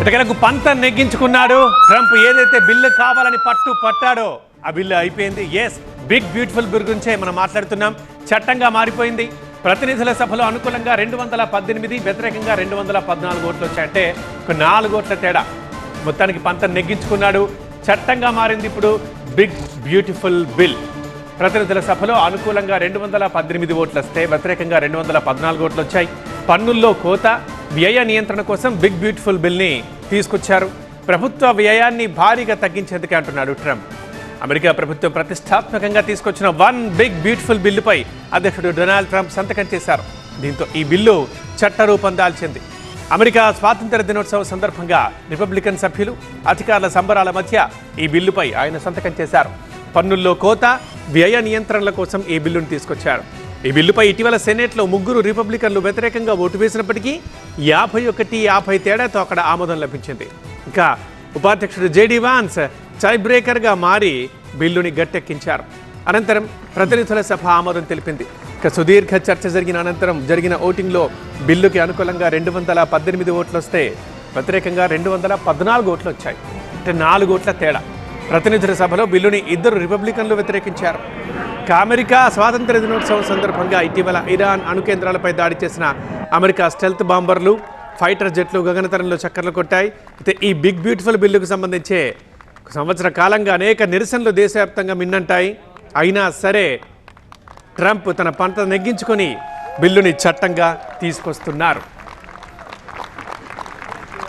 ఇటకలకు పంత నెగ్గించుకున్నాడు. Trump ఏదైతే bill కావాలని పట్టు పట్టాడో ఆ బిల్లు అయిపోయింది. ఎస్ బిగ్ బ్యూటిఫుల్ బిల్ గురించే మనం మాట్లాడుతున్నాం. చట్టంగా మారిపోయింది. ప్రతినిధుల సభలో అనుకూలంగా రెండు వందల పద్దెనిమిది వ్యతిరేకంగా రెండు వందల పద్నాలుగు ఓట్లు వచ్చాయంటే ఒక నాలుగు ఓట్ల తేడా. మొత్తానికి పంత నెగ్గించుకున్నాడు. చట్టంగా మారింది ఇప్పుడు బిగ్ బ్యూటిఫుల్ బిల్ ప్రతినిధుల సభలో అనుకూలంగా రెండు వందల పద్దెనిమిది ఓట్లు వస్తే వ్యతిరేకంగా రెండు వందల పద్నాలుగు ఓట్లు వచ్చాయి. పన్నుల్లో కోత వ్యయ నియంత్రణ కోసం బిగ్ బ్యూటిఫుల్ బిల్ని తీసుకొచ్చారు. ప్రభుత్వ వ్యయాన్ని భారీగా తగ్గించేందుకే అంటున్నాడు ట్రంప్. అమెరికా ప్రభుత్వం ప్రతిష్టాత్మకంగా తీసుకొచ్చిన వన్ బిగ్ బ్యూటిఫుల్ బిల్లుపై అధ్యక్షుడు డొనాల్డ్ ట్రంప్ సంతకం చేశారు. దీంతో ఈ బిల్లు చట్టరూపం దాల్చింది. అమెరికా స్వాతంత్ర దినోత్సవం సందర్భంగా రిపబ్లికన్ సభ్యులు అధికారుల సంబరాల మధ్య ఈ బిల్లుపై ఆయన సంతకం చేశారు. పన్నుల్లో కోత వ్యయ నియంత్రణల కోసం ఈ బిల్లును తీసుకొచ్చారు. ఈ బిల్లుపై ఇటీవల సెనేట్లో ముగ్గురు రిపబ్లికన్లు వ్యతిరేకంగా ఓటు వేసినప్పటికీ యాభై ఒకటి యాభై తేడాతో అక్కడ ఆమోదం లభించింది. ఇంకా ఉపాధ్యక్షుడు జేడీ వాన్స్ టై బ్రేకర్గా మారి బిల్లుని గట్టెక్కించారు. అనంతరం ప్రతినిధుల సభ ఆమోదం తెలిపింది. ఇక సుదీర్ఘ చర్చ జరిగిన అనంతరం జరిగిన ఓటింగ్లో బిల్లుకి అనుకూలంగా రెండు వందల పద్దెనిమిది ఓట్లు వస్తే వ్యతిరేకంగా రెండు వందల పద్నాలుగు ఓట్లు వచ్చాయి. అంటే నాలుగు ఓట్ల తేడా. ప్రతినిధుల సభలో బిల్లుని ఇద్దరు రిపబ్లికన్లు వ్యతిరేకించారు. ఇక అమెరికా స్వాతంత్ర దినోత్సవం సందర్భంగా ఇటీవల ఇరాన్ అణు కేంద్రాలపై దాడి చేసిన అమెరికా స్టెల్త్ బాంబర్లు ఫైటర్ జెట్లు గగనతరంలో చక్కర్లు కొట్టాయి. అయితే ఈ బిగ్ బ్యూటిఫుల్ బిల్లుకు సంబంధించే సంవత్సర కాలంగా అనేక నిరసనలు దేశవ్యాప్తంగా మిన్నంటాయి. అయినా సరే ట్రంప్ తన పంట నెగ్గించుకొని బిల్లుని చట్టంగా తీసుకొస్తున్నారు.